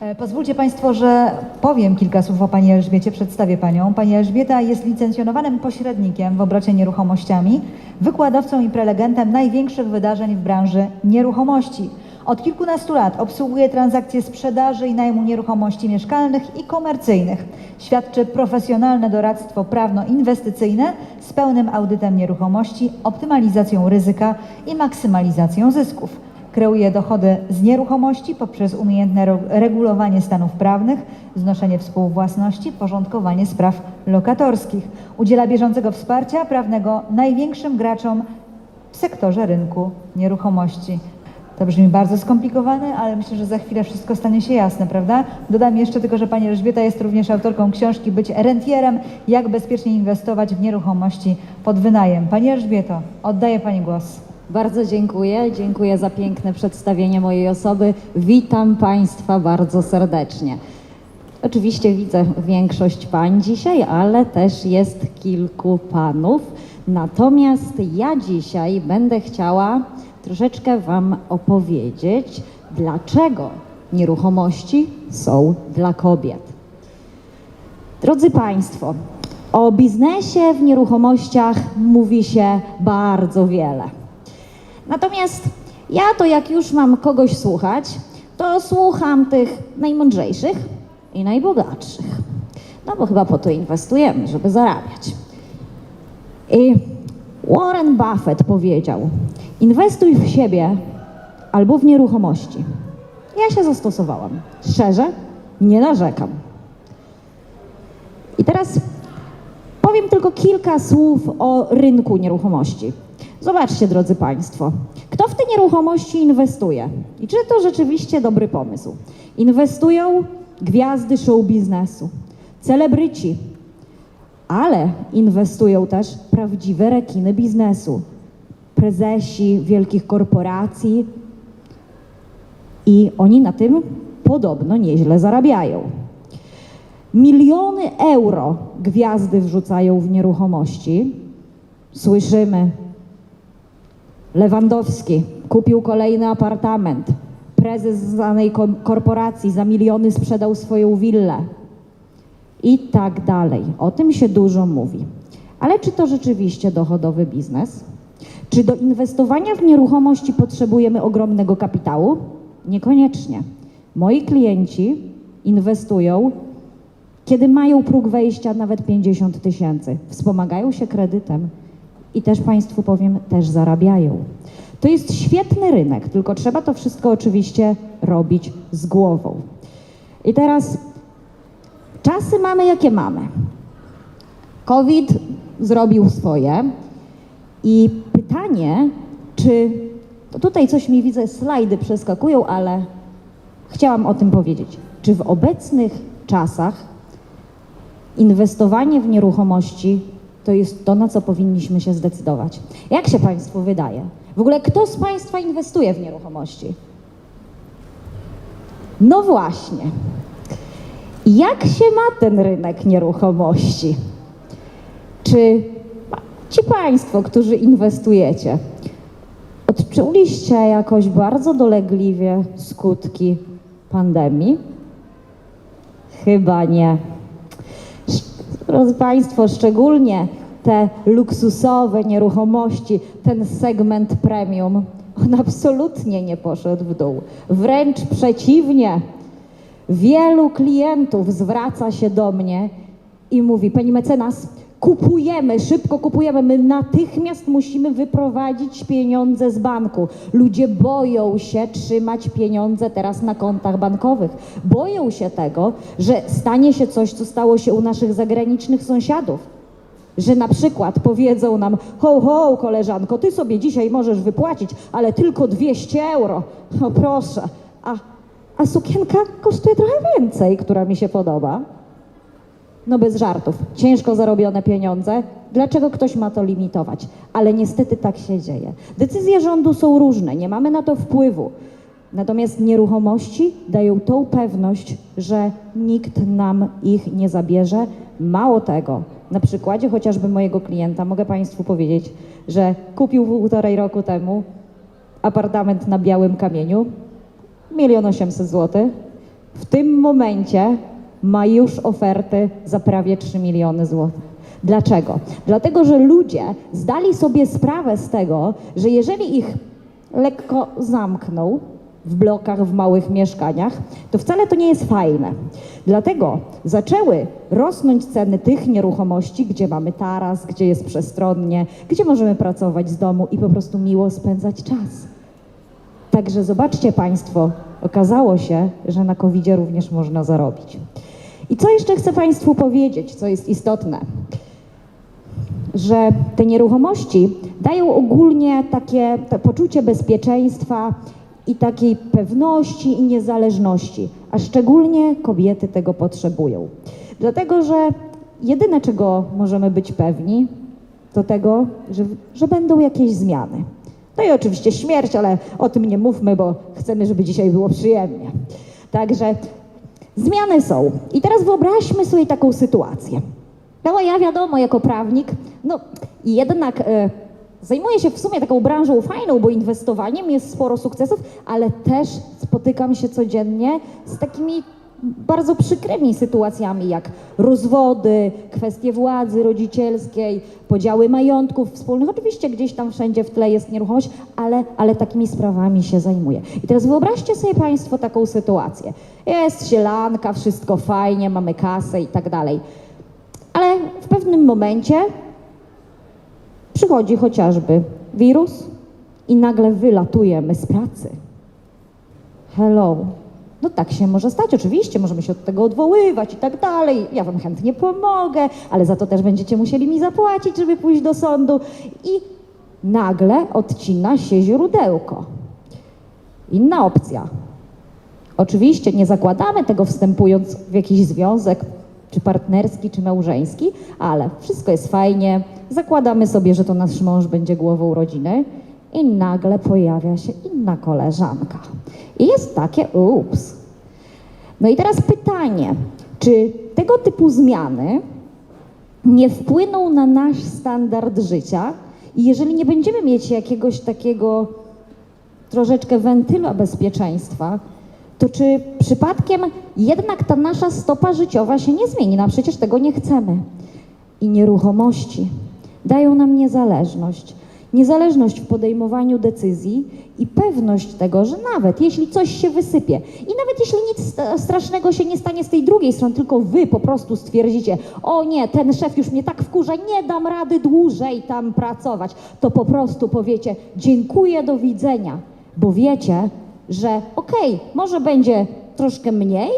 E, Pozwólcie Państwo, że powiem kilka słów o Pani Elżbiecie, przedstawię Panią. Pani Elżbieta jest licencjonowanym pośrednikiem w obrocie nieruchomościami, wykładowcą i prelegentem największych wydarzeń w branży nieruchomości. Od kilkunastu lat obsługuje transakcje sprzedaży i najmu nieruchomości mieszkalnych i komercyjnych. Świadczy profesjonalne doradztwo prawno-inwestycyjne z pełnym audytem nieruchomości, optymalizacją ryzyka i maksymalizacją zysków. Kreuje dochody z nieruchomości poprzez umiejętne regulowanie stanów prawnych, znoszenie współwłasności, porządkowanie spraw lokatorskich. Udziela bieżącego wsparcia prawnego największym graczom w sektorze rynku nieruchomości. To brzmi bardzo skomplikowane, ale myślę, że za chwilę wszystko stanie się jasne, prawda? Dodam jeszcze tylko, że pani Elżbieta jest również autorką książki Być rentierem, jak bezpiecznie inwestować w nieruchomości pod wynajem. Pani Elżbieto, oddaję pani głos. Bardzo dziękuję. Dziękuję za piękne przedstawienie mojej osoby. Witam Państwa bardzo serdecznie. Oczywiście widzę większość pań dzisiaj, ale też jest kilku panów. Natomiast ja dzisiaj będę chciała troszeczkę Wam opowiedzieć, dlaczego nieruchomości są dla kobiet. Drodzy Państwo, o biznesie w nieruchomościach mówi się bardzo wiele. Natomiast ja to jak już mam kogoś słuchać, to słucham tych najmądrzejszych i najbogatszych. No bo chyba po to inwestujemy, żeby zarabiać. I Warren Buffett powiedział: Inwestuj w siebie albo w nieruchomości. Ja się zastosowałam. Szczerze, nie narzekam. I teraz powiem tylko kilka słów o rynku nieruchomości. Zobaczcie, drodzy Państwo, kto w te nieruchomości inwestuje i czy to rzeczywiście dobry pomysł. Inwestują gwiazdy show biznesu, celebryci, ale inwestują też prawdziwe rekiny biznesu, prezesi wielkich korporacji i oni na tym podobno nieźle zarabiają. Miliony euro gwiazdy wrzucają w nieruchomości. Słyszymy, Lewandowski kupił kolejny apartament. Prezes znanej ko- korporacji za miliony sprzedał swoją willę. I tak dalej. O tym się dużo mówi. Ale czy to rzeczywiście dochodowy biznes? Czy do inwestowania w nieruchomości potrzebujemy ogromnego kapitału? Niekoniecznie. Moi klienci inwestują, kiedy mają próg wejścia nawet 50 tysięcy. Wspomagają się kredytem i też Państwu powiem, też zarabiają. To jest świetny rynek, tylko trzeba to wszystko oczywiście robić z głową. I teraz czasy mamy jakie mamy. COVID zrobił swoje i pytanie, czy to tutaj coś mi widzę, slajdy przeskakują, ale chciałam o tym powiedzieć. Czy w obecnych czasach inwestowanie w nieruchomości to jest to, na co powinniśmy się zdecydować. Jak się Państwu wydaje? W ogóle kto z Państwa inwestuje w nieruchomości? No właśnie. Jak się ma ten rynek nieruchomości? Czy ci Państwo, którzy inwestujecie, odczuliście jakoś bardzo dolegliwie skutki pandemii? Chyba nie. Drodzy Państwo, szczególnie te luksusowe nieruchomości, ten segment premium, on absolutnie nie poszedł w dół. Wręcz przeciwnie. Wielu klientów zwraca się do mnie i mówi: Pani mecenas, kupujemy, szybko kupujemy. My natychmiast musimy wyprowadzić pieniądze z banku. Ludzie boją się trzymać pieniądze teraz na kontach bankowych. Boją się tego, że stanie się coś, co stało się u naszych zagranicznych sąsiadów. Że na przykład powiedzą nam, ho, ho, koleżanko, ty sobie dzisiaj możesz wypłacić, ale tylko 200 euro. No proszę. A, a sukienka kosztuje trochę więcej, która mi się podoba. No bez żartów. Ciężko zarobione pieniądze. Dlaczego ktoś ma to limitować? Ale niestety tak się dzieje. Decyzje rządu są różne, nie mamy na to wpływu. Natomiast nieruchomości dają tą pewność, że nikt nam ich nie zabierze. Mało tego, na przykładzie chociażby mojego klienta mogę Państwu powiedzieć, że kupił półtorej roku temu apartament na Białym Kamieniu, milion osiemset złotych. w tym momencie ma już oferty za prawie 3 miliony złotych. Dlaczego? Dlatego, że ludzie zdali sobie sprawę z tego, że jeżeli ich lekko zamkną w blokach, w małych mieszkaniach, to wcale to nie jest fajne. Dlatego zaczęły rosnąć ceny tych nieruchomości, gdzie mamy taras, gdzie jest przestronnie, gdzie możemy pracować z domu i po prostu miło spędzać czas. Także zobaczcie Państwo, okazało się, że na covid również można zarobić. I co jeszcze chcę Państwu powiedzieć, co jest istotne? Że te nieruchomości dają ogólnie takie poczucie bezpieczeństwa i takiej pewności i niezależności, a szczególnie kobiety tego potrzebują. Dlatego, że jedyne czego możemy być pewni, to tego, że, że będą jakieś zmiany. No i oczywiście śmierć, ale o tym nie mówmy, bo chcemy, żeby dzisiaj było przyjemnie. Także zmiany są. I teraz wyobraźmy sobie taką sytuację. No ja wiadomo, jako prawnik, no jednak e, zajmuję się w sumie taką branżą fajną, bo inwestowaniem jest sporo sukcesów, ale też spotykam się codziennie z takimi bardzo przykrymi sytuacjami, jak rozwody, kwestie władzy rodzicielskiej, podziały majątków wspólnych. Oczywiście gdzieś tam wszędzie w tle jest nieruchomość, ale, ale takimi sprawami się zajmuję. I teraz wyobraźcie sobie Państwo taką sytuację. Jest sielanka, wszystko fajnie, mamy kasę i tak dalej. Ale w pewnym momencie przychodzi chociażby wirus i nagle wylatujemy z pracy. Hello. No tak się może stać, oczywiście, możemy się od tego odwoływać i tak dalej. Ja wam chętnie pomogę, ale za to też będziecie musieli mi zapłacić, żeby pójść do sądu. I nagle odcina się źródełko. Inna opcja. Oczywiście nie zakładamy tego wstępując w jakiś związek, czy partnerski, czy małżeński, ale wszystko jest fajnie. Zakładamy sobie, że to nasz mąż będzie głową rodziny i nagle pojawia się inna koleżanka. I jest takie ups. No i teraz pytanie, czy tego typu zmiany nie wpłyną na nasz standard życia i jeżeli nie będziemy mieć jakiegoś takiego troszeczkę wentyla bezpieczeństwa, to czy przypadkiem jednak ta nasza stopa życiowa się nie zmieni? No przecież tego nie chcemy. I nieruchomości dają nam niezależność. Niezależność w podejmowaniu decyzji i pewność tego, że nawet jeśli coś się wysypie i nawet jeśli nic st- strasznego się nie stanie z tej drugiej strony, tylko wy po prostu stwierdzicie, o nie, ten szef już mnie tak wkurza, nie dam rady dłużej tam pracować, to po prostu powiecie dziękuję, do widzenia, bo wiecie, że okej, może będzie troszkę mniej,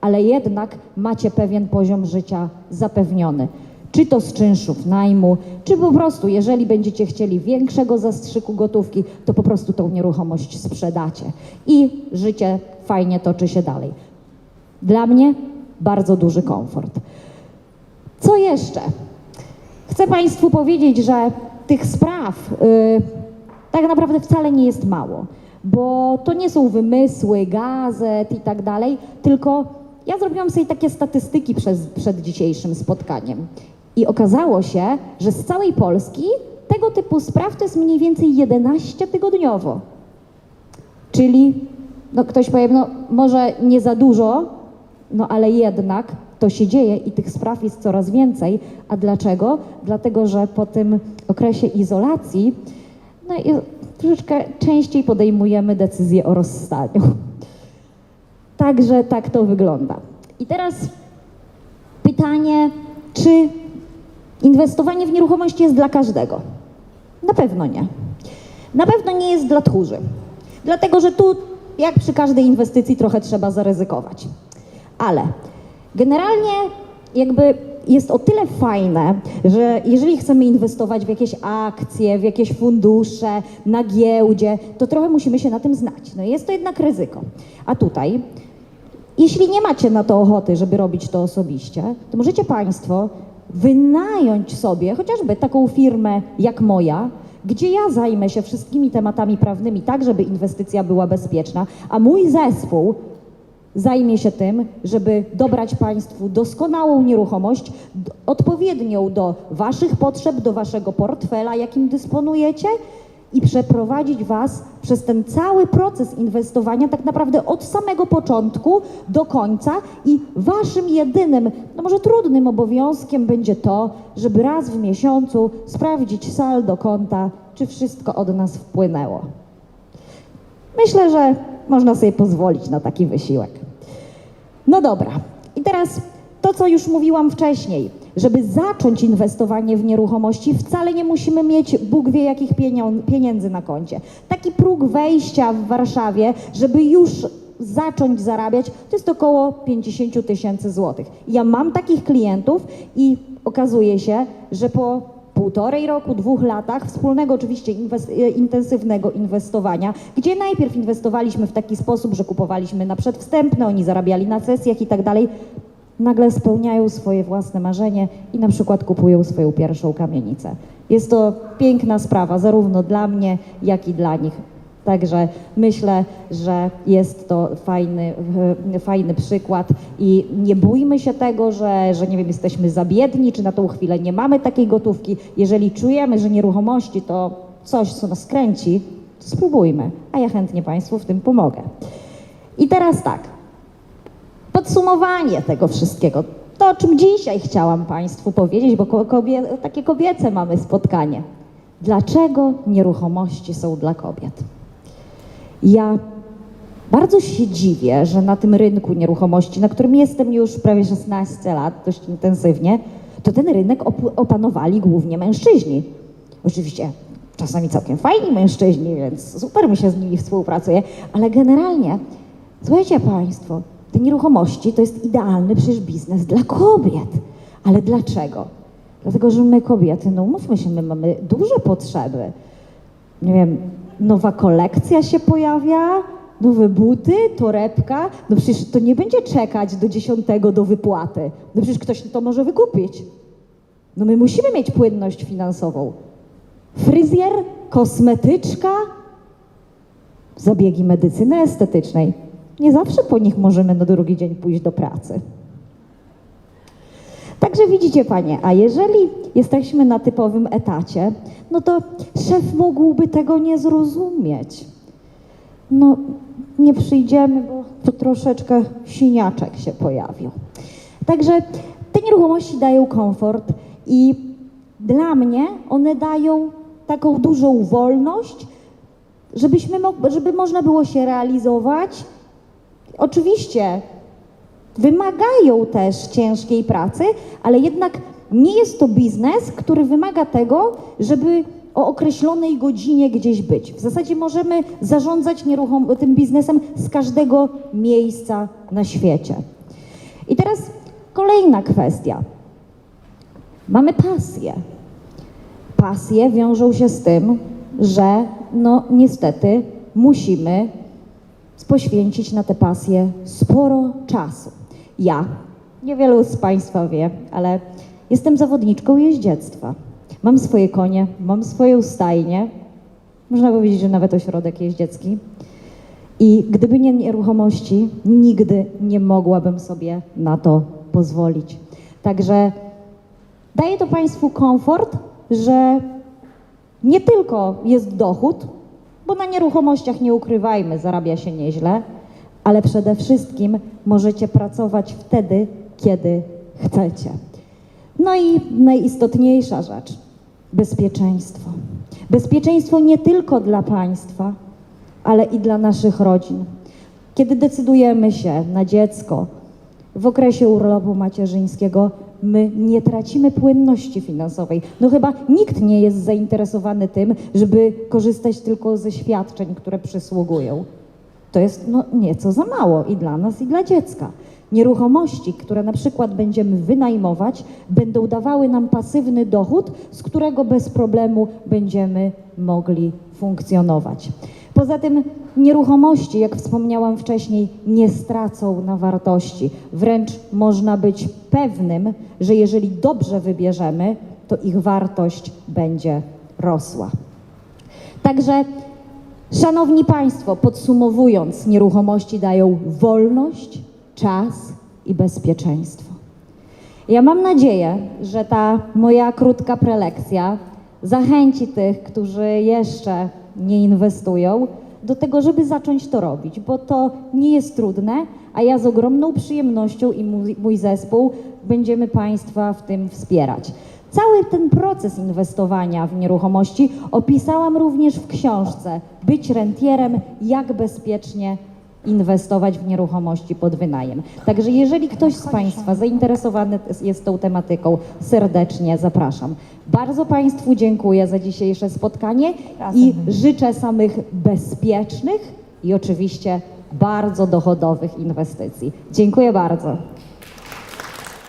ale jednak macie pewien poziom życia zapewniony. Czy to z czynszów najmu, czy po prostu, jeżeli będziecie chcieli większego zastrzyku gotówki, to po prostu tą nieruchomość sprzedacie i życie fajnie toczy się dalej. Dla mnie bardzo duży komfort. Co jeszcze? Chcę Państwu powiedzieć, że tych spraw y, tak naprawdę wcale nie jest mało, bo to nie są wymysły gazet i tak dalej, tylko ja zrobiłam sobie takie statystyki przez, przed dzisiejszym spotkaniem i okazało się, że z całej Polski tego typu spraw to jest mniej więcej 11 tygodniowo. Czyli no ktoś powie, no może nie za dużo, no ale jednak to się dzieje i tych spraw jest coraz więcej. A dlaczego? Dlatego, że po tym okresie izolacji no troszeczkę częściej podejmujemy decyzję o rozstaniu. Także tak to wygląda. I teraz pytanie, czy inwestowanie w nieruchomości jest dla każdego? Na pewno nie. Na pewno nie jest dla tchórzy. Dlatego, że tu, jak przy każdej inwestycji, trochę trzeba zaryzykować. Ale generalnie jakby jest o tyle fajne, że jeżeli chcemy inwestować w jakieś akcje, w jakieś fundusze, na giełdzie, to trochę musimy się na tym znać. No jest to jednak ryzyko. A tutaj, jeśli nie macie na to ochoty, żeby robić to osobiście, to możecie Państwo wynająć sobie chociażby taką firmę jak moja, gdzie ja zajmę się wszystkimi tematami prawnymi, tak żeby inwestycja była bezpieczna, a mój zespół zajmie się tym, żeby dobrać Państwu doskonałą nieruchomość, odpowiednią do Waszych potrzeb, do Waszego portfela, jakim dysponujecie i przeprowadzić Was przez ten cały proces inwestowania, tak naprawdę od samego początku do końca. I Waszym jedynym, no może trudnym obowiązkiem będzie to, żeby raz w miesiącu sprawdzić saldo konta, czy wszystko od nas wpłynęło. Myślę, że można sobie pozwolić na taki wysiłek. No dobra. I teraz to, co już mówiłam wcześniej. Żeby zacząć inwestowanie w nieruchomości, wcale nie musimy mieć Bóg wie jakich pieniędzy na koncie. Taki próg wejścia w Warszawie, żeby już zacząć zarabiać, to jest około 50 tysięcy złotych. Ja mam takich klientów i okazuje się, że po półtorej roku, dwóch latach wspólnego oczywiście inwes- e, intensywnego inwestowania, gdzie najpierw inwestowaliśmy w taki sposób, że kupowaliśmy na przedwstępne, oni zarabiali na sesjach i tak dalej, nagle spełniają swoje własne marzenie i na przykład kupują swoją pierwszą kamienicę. Jest to piękna sprawa, zarówno dla mnie, jak i dla nich. Także myślę, że jest to fajny, e, fajny przykład i nie bójmy się tego, że, że nie wiem, jesteśmy za biedni, czy na tą chwilę nie mamy takiej gotówki. Jeżeli czujemy, że nieruchomości to coś, co nas kręci, to spróbujmy, a ja chętnie Państwu w tym pomogę. I teraz tak, podsumowanie tego wszystkiego. To, o czym dzisiaj chciałam Państwu powiedzieć, bo ko- kobie, takie kobiece mamy spotkanie. Dlaczego nieruchomości są dla kobiet? Ja bardzo się dziwię, że na tym rynku nieruchomości, na którym jestem już prawie 16 lat, dość intensywnie, to ten rynek op- opanowali głównie mężczyźni. Oczywiście czasami całkiem fajni mężczyźni, więc super mi się z nimi współpracuje, ale generalnie, słuchajcie Państwo, te nieruchomości to jest idealny przecież biznes dla kobiet. Ale dlaczego? Dlatego, że my kobiety, no umówmy się, my mamy duże potrzeby nie wiem, nowa kolekcja się pojawia, nowe buty, torebka, no przecież to nie będzie czekać do dziesiątego do wypłaty. No przecież ktoś to może wykupić. No my musimy mieć płynność finansową. Fryzjer, kosmetyczka, zabiegi medycyny estetycznej. Nie zawsze po nich możemy na drugi dzień pójść do pracy. Także widzicie Panie, a jeżeli jesteśmy na typowym etacie, no to szef mógłby tego nie zrozumieć. No, nie przyjdziemy, bo tu troszeczkę siniaczek się pojawił. Także te nieruchomości dają komfort i dla mnie one dają taką dużą wolność, żebyśmy, żeby można było się realizować. Oczywiście wymagają też ciężkiej pracy, ale jednak nie jest to biznes, który wymaga tego, żeby o określonej godzinie gdzieś być. W zasadzie możemy zarządzać nieruchom- tym biznesem z każdego miejsca na świecie. I teraz kolejna kwestia. Mamy pasję. Pasje wiążą się z tym, że no niestety musimy poświęcić na tę pasję sporo czasu. Ja, niewielu z Państwa wie, ale jestem zawodniczką jeździectwa. Mam swoje konie, mam swoją stajnię, można powiedzieć, że nawet ośrodek jeździecki. I gdyby nie nieruchomości, nigdy nie mogłabym sobie na to pozwolić. Także daje to Państwu komfort, że nie tylko jest dochód, bo na nieruchomościach nie ukrywajmy, zarabia się nieźle, ale przede wszystkim możecie pracować wtedy, kiedy chcecie. No i najistotniejsza rzecz bezpieczeństwo. Bezpieczeństwo nie tylko dla państwa, ale i dla naszych rodzin. Kiedy decydujemy się na dziecko w okresie urlopu macierzyńskiego, my nie tracimy płynności finansowej. No chyba nikt nie jest zainteresowany tym, żeby korzystać tylko ze świadczeń, które przysługują. To jest no, nieco za mało i dla nas, i dla dziecka. Nieruchomości, które na przykład będziemy wynajmować, będą dawały nam pasywny dochód, z którego bez problemu będziemy mogli funkcjonować. Poza tym nieruchomości, jak wspomniałam wcześniej, nie stracą na wartości. Wręcz można być pewnym, że jeżeli dobrze wybierzemy, to ich wartość będzie rosła. Także Szanowni Państwo, podsumowując, nieruchomości dają wolność, czas i bezpieczeństwo. Ja mam nadzieję, że ta moja krótka prelekcja zachęci tych, którzy jeszcze nie inwestują, do tego, żeby zacząć to robić, bo to nie jest trudne, a ja z ogromną przyjemnością i mój, mój zespół będziemy Państwa w tym wspierać. Cały ten proces inwestowania w nieruchomości opisałam również w książce Być rentierem, jak bezpiecznie inwestować w nieruchomości pod wynajem. Także jeżeli ktoś z Państwa zainteresowany jest tą tematyką, serdecznie zapraszam. Bardzo Państwu dziękuję za dzisiejsze spotkanie i życzę samych bezpiecznych i oczywiście bardzo dochodowych inwestycji. Dziękuję bardzo.